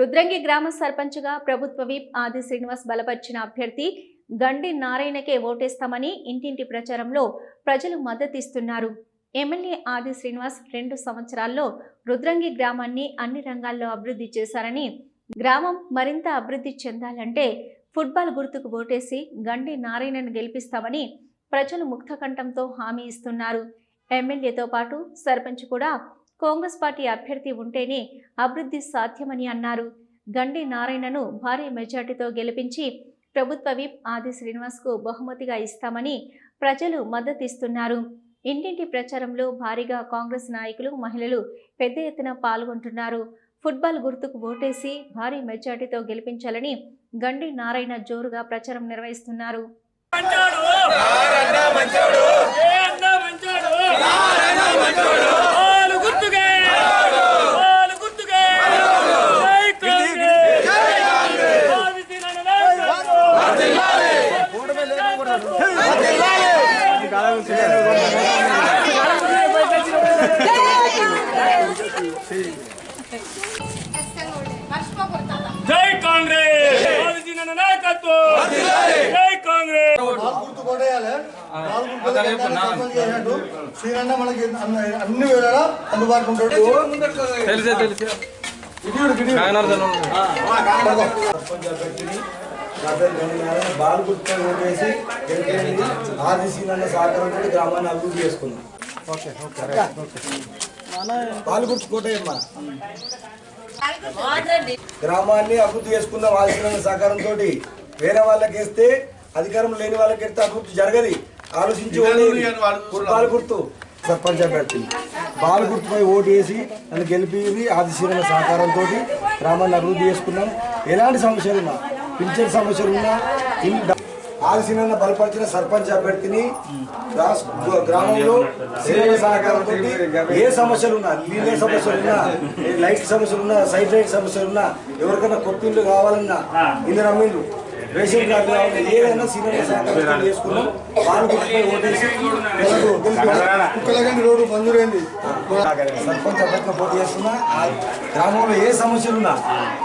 రుద్రంగి గ్రామ సర్పంచ్గా ప్రభుత్వ విప్ ఆది శ్రీనివాస్ బలపరిచిన అభ్యర్థి గండి నారాయణకే ఓటేస్తామని ఇంటింటి ప్రచారంలో ప్రజలు మద్దతిస్తున్నారు ఎమ్మెల్యే ఆది శ్రీనివాస్ రెండు సంవత్సరాల్లో రుద్రంగి గ్రామాన్ని అన్ని రంగాల్లో అభివృద్ధి చేశారని గ్రామం మరింత అభివృద్ధి చెందాలంటే ఫుట్బాల్ గుర్తుకు ఓటేసి గండి నారాయణను గెలిపిస్తామని ప్రజలు ముక్తకంఠంతో హామీ ఇస్తున్నారు. ఎమ్మెల్యేతో పాటు సర్పంచ్ కూడా కాంగ్రెస్ పార్టీ అభ్యర్థి ఉంటేనే అభివృద్ధి సాధ్యమని అన్నారు. గండి నారాయణను భారీ మెజార్టీతో గెలిపించి ప్రభుత్వ విప్ ఆది శ్రీనివాస్కు బహుమతిగా ఇస్తామని ప్రజలు మద్దతిస్తున్నారు. ఇంటింటి ప్రచారంలో భారీగా కాంగ్రెస్ నాయకులు మహిళలు పెద్ద ఎత్తున పాల్గొంటున్నారు. ఫుట్బాల్ గుర్తుకు ఓటేసి భారీ మెజార్టీతో గెలిపించాలని గండి నారాయణ జోరుగా ప్రచారం నిర్వహిస్తున్నారు. మంచోడు ఏ అన్న మంచోడు పాలు గుర్తుకే పాలు గుర్తుకే జై కాంగ్రెస్ ఆది తినన నాయకత్వం. జై కాంగ్రెస్! నాయకత్వం! జై కాంగ్రెస్! గుర్తు కొట్టేయాలి శ్రీరన్న మనకి అన్ని- వేళలా అందుబాటులో ఉంటాడు తెలిసే తెలిసే. బాలు గుర్తు గెలిపింది ఆది శ్రీరన్న సహకారంతో గ్రామాన్ని అభివృద్ధి చేసుకుందాం. బాలు కోటయ్యమ్మ గ్రామాన్ని అభివృద్ధి చేసుకుందాం ఆది శ్రీరన్న సహకారంతో వేరే వాళ్ళకి వేస్తే అధికారం లేని వాళ్ళకి వేస్తే అభివృద్ధి జరగది. ఆలోచించి ఓటేయండి. బాలు గుర్తు సర్పంచ్ అభ్యర్థి బాలు గుర్తుపై ఓటు వేసి నన్ను గెలిపి ఆది శ్రీరన్న సహకారంతో గ్రామాన్ని అభివృద్ధి చేసుకున్నాం. ఎలాంటి సమస్యలు ఉన్నా పింఛన్ సమస్యలు ఉన్నా ఇల్లు డ- ఆది శ్రీరన్న బలపరిచిన సర్పంచ్ అభ్యర్థిని గ్రామంలో శ్రీరన్న సహకారంతో ఏ సమస్యలు ఉన్నా నీళ్ళ సమస్యలు ఉన్నా లైట్ సమస్యలు ఉన్నా సైడ్ లైట్ సమస్యలు ఉన్నా ఎవరికైనా కొత్త ఇల్లు కావాలన్నా ఇల్లు. రమ్మిళ్ళు రేషన్ కార్డు కావాలి ఏదైనా శ్రీరన్న సహకారం చేసుకున్నాం. ఓటేసి కుక్కలగండి రోడ్డు మంజూరైంది. సర్పంచ్ అభ్యర్థిగా పోటీ చేస్తున్నా. ఆ గ్రామంలో ఏ సమస్యలు ఉన్నా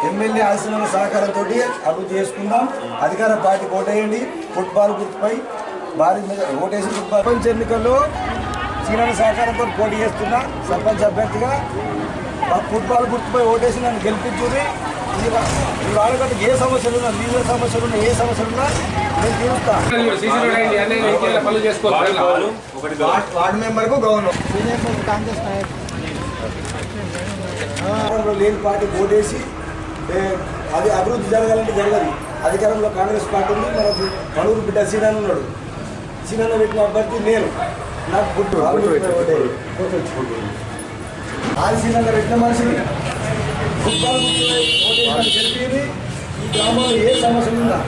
ఎమ్మెల్యే ఆశీర్వాద సహకారంతో అభివృద్ధి చేసుకుందాం. అధికార పార్టీ ఓటేయండి. ఫుట్బాల్ గుర్తుపై భారీ ఓటేసి ఫుట్బాల్ సర్పంచ్ ఎన్నికల్లో శ్రీరామ సహకారంతో పోటీ చేస్తున్నా. సర్పంచ్ అభ్యర్థిగా ఫుట్బాల్ గుర్తుపై ఓటేసి నన్ను గెలిపించుని ఈ వాళ్ళకంటే ఏ సమస్యలు ఉన్నా నీళ్ళ సమస్యలు ఉన్నా ఏ సమస్యలు ఉన్నా నేను చేసుకోవాలి? వార్డు మెంబర్కు అధికారంలో లేని పార్టీ ఓటేసి అది అభివృద్ధి జరగాలంటే జరగదు. అధికారంలో కాంగ్రెస్ పార్టీ ఉంది మనకు మనూరు బిడ్డ సీనాన్ ఉన్నాడు. సీనాన్న పెట్టిన అభ్యర్థి నేను. నాకు గుర్తు ఆది సీనాన్న పెట్టిన మనిషిని. ఫుట్బాల్ గుర్తుపై గెలిపి ఈ గ్రామంలో ఏ సమస్య ఉందా